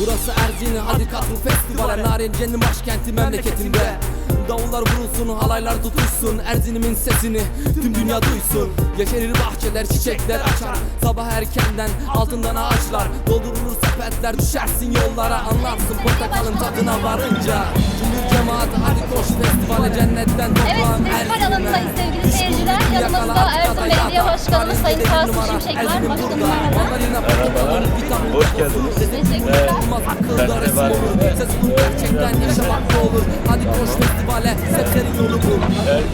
Burası Erzin hadi katıl festivale. Narenciye'nin başkenti memleketinde Davullar vurulsun halaylar tutuşsun Erzin'imin sesini tüm dünya duysun. Yeşerir bahçeler çiçekler açar. Sabah erkenden altından ağaçlar. Doldurulur sepetler düşersin yollara. Anlarsın portakalın tadına varınca. Cümbür cemaat hadi koş festivale cennetten Evet, toprağım festival Erzin'ime. alanındayız sevgili seyirciler. Yanımızda hata Belediye. Başkanımız Sayın numara, Şimşek var. Başkanım merhaba. Hoş geldiniz. Teşekkürler. Ses bu gerçekten yaşamak da olur Hadi koş festivale. Seplerin yolu Üçüncü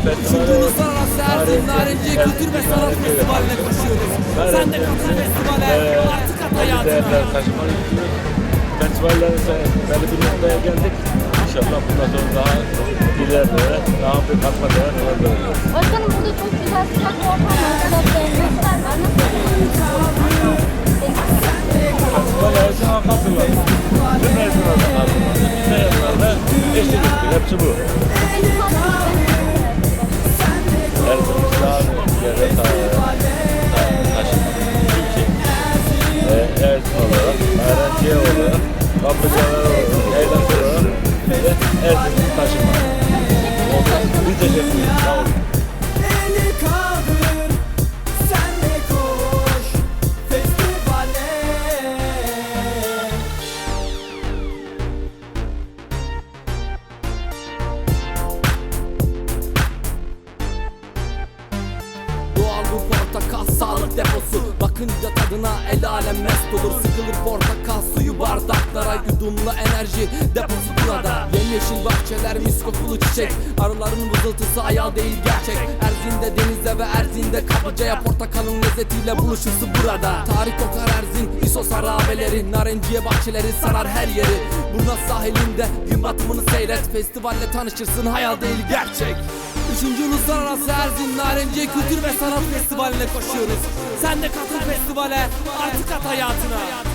festivale Uluslararası Erzin Narenciye Kültür ve Sanat Festivali'ne koşuyoruz. Sen de katıl festivale Artık at hayatına. Festivallerin belli bir noktaya geldik. İnşallah bundan sonra daha ileride, daha bir katma değer olabilir. Başkanım burada çok güzel sıcak bir ortam var. Sebepler var. Zaman katılır. Tüm mezunlarda katılır. Bütün mezunlarda eşit. Hepsi bu. Bir teşekkür portakal sağlık deposu. Bakınca tadına el alem mest olur. Sıkılır portakal suyu bardaklara Yudumla enerji deposu burada Yemyeşil bahçeler mis kokulu çiçek. Arıların vızıltısı hayal değil gerçek. Erzin'de denizde ve Erzin'de Kaplıca'ya portakalın lezzetiyle buluşursun burada. Tarih kokar Erzin İsos harabeleri. Narenciye bahçeleri sarar her yeri. Burna sahilinde gün batımını seyret. Festivalle tanışırsın hayal değil gerçek Üçüncü Uluslararası Erzin Narenciye Kültür ve Sanat Festivali'ne koşuyoruz. Sen de katıl festivale, artık at hayatına.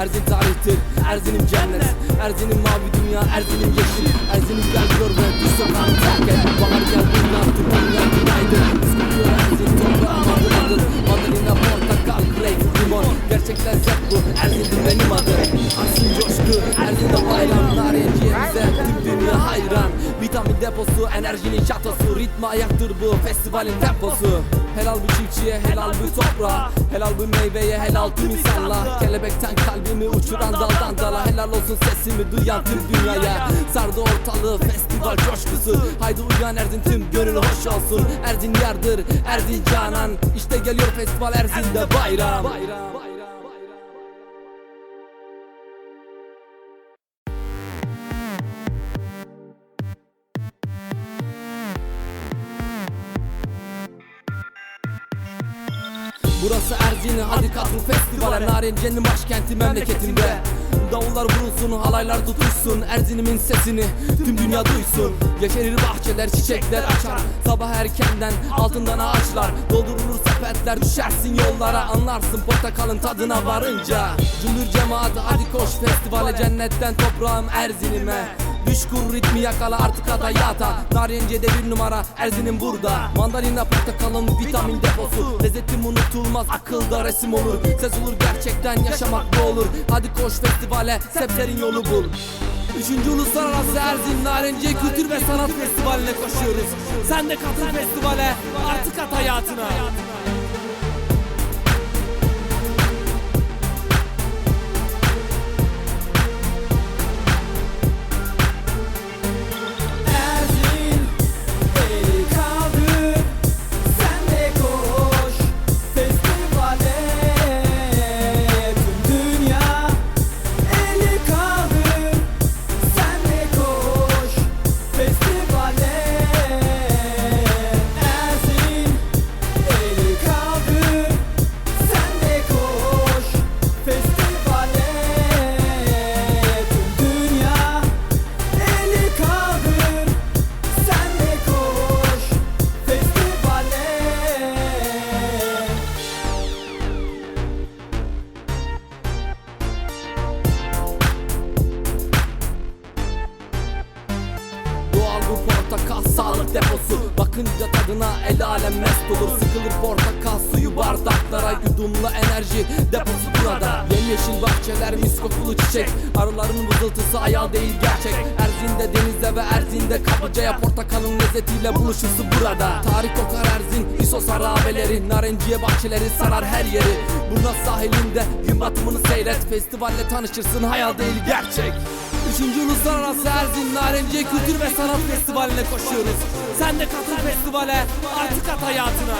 Erzin tarihtir, Erzin'im cennet. Erzin'im mavi dünya, Erzin'im yeşil. Erzin'im gel gör ve düz sokağını terk et. Bahar geldi, inattı, dünya günaydın. Kokuyor Erzin, toprağım adım adım. Mandalina, portakal, greyfurt, limon. Gerçek lezzet bu, Erzin'dir benim adım. Aksın coşku, Erzin'de bayram. Vitamin deposu, enerjinin şatosu. Ritmi ayaktır bu, festivalin temposu. Helal bu çiftçiye, helal bu toprağa. Helal bu meyveye, helal tüm insanlığa. Kelebekten kalbimi uçuran daldan dala. Helal olsun sesimi duyan tüm dünyaya. Sardı ortalığı festival coşkusu. Haydi uyan Erzin tüm gönül hoş olsun. Erzin yardır, Erzin canan. İşte geliyor festival Erzin'de bayram. bayram. Burası Erzin hadi katıl festivale. Narenciye'nin başkenti memleketinde. Davullar vurulsun halaylar tutuşsun Erzin'imin sesini tüm dünya duysun. Yeşerir bahçeler çiçekler açar. Sabah erkenden altından ağaçlar. Doldurulur sepetler düşersin yollara. Anlarsın portakalın tadına varınca. Cümbür cemaat hadi koş festivale. Cennetten toprağım Erzin'ime Düşkün ritmi yakala artık hata yata. Narenciye'de bir numara Erzin'im burada. Mandalina portakalın vitamin deposu. Lezzetim unutulmaz akılda resim olur. Ses olur gerçekten yaşamak ne olur. Hadi koş festivale seplerin yolu bul. Üçüncü Uluslararası Erzin Narenciye Kültür ve Sanat Festivali'ne koşuyoruz. Sen de katıl festivale artık at hayatına deposu. Bakınca tadına el alem mest olur. Sıkılır portakal suyu bardaklara. Yudumlu enerji deposu burada. Yemyeşil bahçeler mis kokulu çiçek. Arıların vızıltısı hayal değil gerçek. Erzin'de denize ve Erzin'de kapıcaya Portakalın lezzetiyle buluşusu burada. Tarih kokar Erzin, İsos harabeleri Narenciye bahçeleri sarar her yeri. Burna sahilinde gün batımını seyret. Festivalle tanışırsın hayal değil gerçek Üçüncü Uluslararası Erzin Narenciye Kültür ve Sanat Festivali'ne koşuyoruz. Sen de katıl festivale artık at hayatına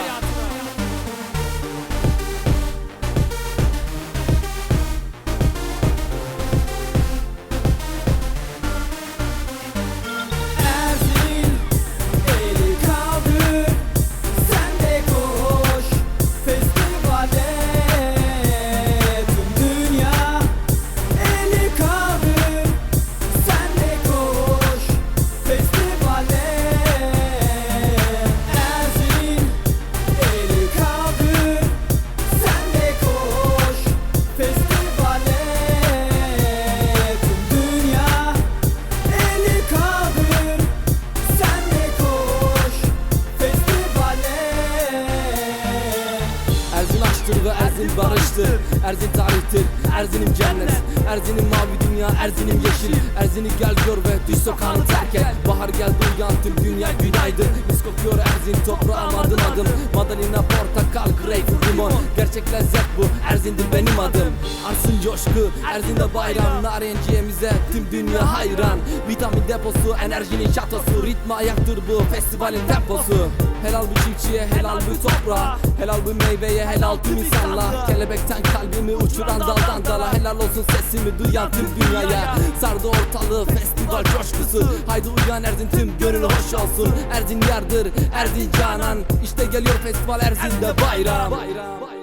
Erzin'im cennet Erzin'im mavi dünya, Erzin'im yeşil. Erzin'i gel gör ve düş sokağını terk et. Bahar geldi uyan tüm dünya günaydın. Mis kokuyor Erzin toprağım adım adım. Mandalina, portakal, greyfurt, limon. Gerçek lezzet bu, Erzin'dir benim adım. Arsın coşku, Erzin'de bayram Narenciyemize tüm dünya hayran. Vitamin deposu, enerjinin şatosu. Ritmi ayaktır bu, festivalin temposu. Helal bu çiftçiye, helal bu toprağa. Helal bu meyveye, helal tüm insanlar Kelebekten kalbimi uçuran daldan dala. Helal olsun sesimi duyan tüm dünyaya. Sardı ortalığı festival coşkusu. Haydi uyan Erzin tüm gönül hoş olsun. Erzin yardır, Erzin canan. İşte geliyor festival Erzin'de bayram, bayram.